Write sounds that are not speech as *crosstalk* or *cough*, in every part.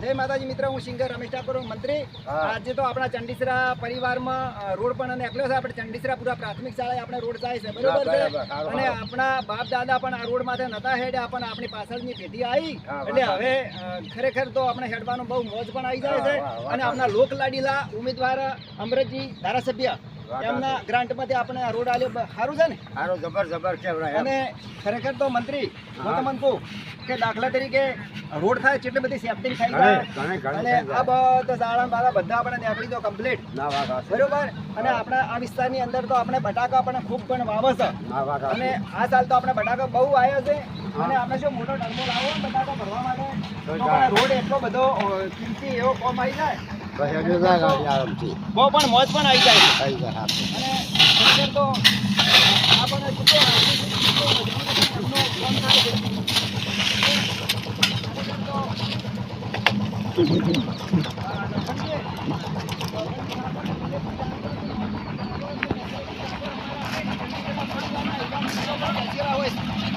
જય માતાજી મિત્ર હું સિંગર રમેશ ઠાકોર મંત્રી. આજે તો આપણા ચંડીસરા પરિવારમાં રોડ પણ નીકળ્યો છે. આપણે ચંડીસરા પૂરા પ્રાથમિક શાળાએ આપણે રોડ જાય છે. બરોબર છે? અને આપણા બાપ દાદા પણ આ રોડ માથે નતા હેડ્યા પણ આપણી પાછળની પેઢી આવી. એટલે હવે ખરેખર તો આપણે હેડવાનો બહુ મોજ પણ આવી જાય છે. અને આપણા લોકલાડીલા ઉમેદવાર અમરજી ધારાસભ્ય એમના ગ્રાન્ટમાંથી આપણે રોડ આલ્યો. સારું છે ને? સારું જબર જબર કેવડાય અને ખરેખર તો મંત્રી હું. તમને કહું કે દાખલા તરીકે રોડ થાય એટલે બધી સેફ્ટી થાય અને આ. બધા શાળા બાળા બધા આપણે નીકળી દો કમ્પ્લીટ. બરોબર? અને આપણા આ વિસ્તારની અંદર તો આપણે બટાકા પણ ખૂબ પણ વાવે છે. અને આ સાલ તો આપણે બટાકા બહુ આવ્યો છે. અને આપણે શું મોટો ડરમો લાવો બટાકા ભરવા માટે રોડ એટલો બધો કિંમતી એવો કોમ આવી જાય. હેડ્યું જાય આરામથી. બહુ પણ મોજ પણ આવી જાય જાય હાચું. અને તો આપણને કેટલો થાય છે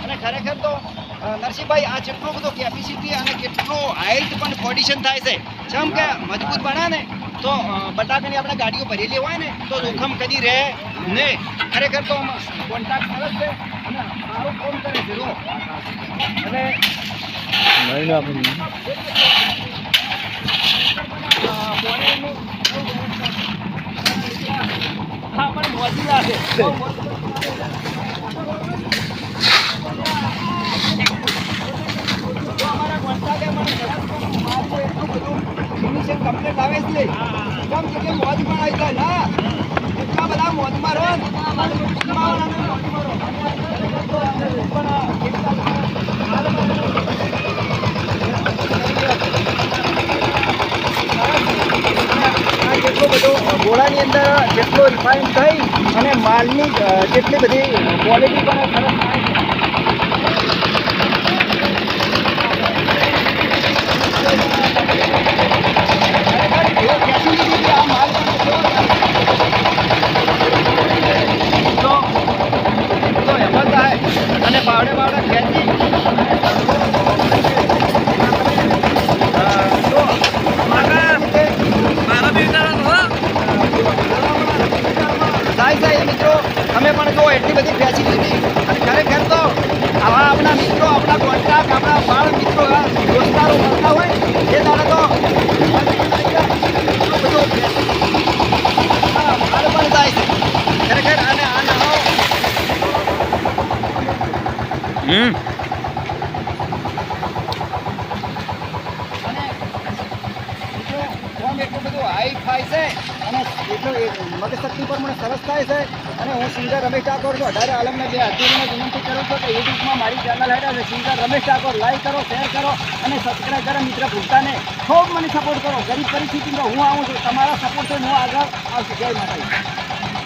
અને ખરેખર તો નરસિંહભાઈ આ જેટલું બધો કેપેસિટી અને કેટલું હાઇટ પણ પોડિશન થાય છે જેમ કે મજબૂત બને ને તો બટાકાની આપણે ગાડીઓ ભરેલી હોય ને તો જોખમ કદી રહે ને ખરેખર તો કોન્ટ્રાક્ટ સરસ છે અને સારું ફોન કરે છે જુઓ. અને. હા પણ મોજી છે *laughs* બહુ મોજ તો અમારા કોન્ટ્રાક્ટે મને સરસ પણ મારું એટલું બધું ફિનિશિંગ કમ્પ્લીટ આવે છે. કેમ કે મોજ પણ આવી જાય. ના એટલા બધા મોજમાં રહો. ગોળાની અંદર જેટલો રિફાઇન થઈ અને માલની જેટલી બધી ક્વોલિટી પણ સરસ થાય છે અને બાવડે પાવડે ખેંચી. મિત્રો અમે પણ જો એટલી બધી ફેસિલિટી અને ખરેખર તો આવા આપણા મિત્રો, આપણા કોન્ટ્રાક્ટ આપણા બાળ મિત્રો આ દોસ્તારો મળતા હોય એ દાડે તો એટલું બધું હા, માલ પણ થાય છે ખરેખર અને આ નાનો ફોર્મ એટલું બધું હાઈ ફાઈ છે, અને એટલું મગજશક્તિ પર મને સરસ થાય છે. અને હું સિંગર રમેશ ઠાકોર છું. અઢારે આલમને બે અધ્યયને વિનંતી કરું છું કે યુટ્યુબમાં મારી ચેનલ હેઠળ છે. સિંગર રમેશ ઠાકોર લાઈક કરો શેર કરો અને સબસ્ક્રાઈબ કરો મિત્ર ભૂલતા નહીં ખૂબ મને સપોર્ટ કરો. ગરીબ પરિસ્થિતિમાં હું આવું છું. તમારા સપોર્ટથી હું આગળ આવશું. જય માતાજી.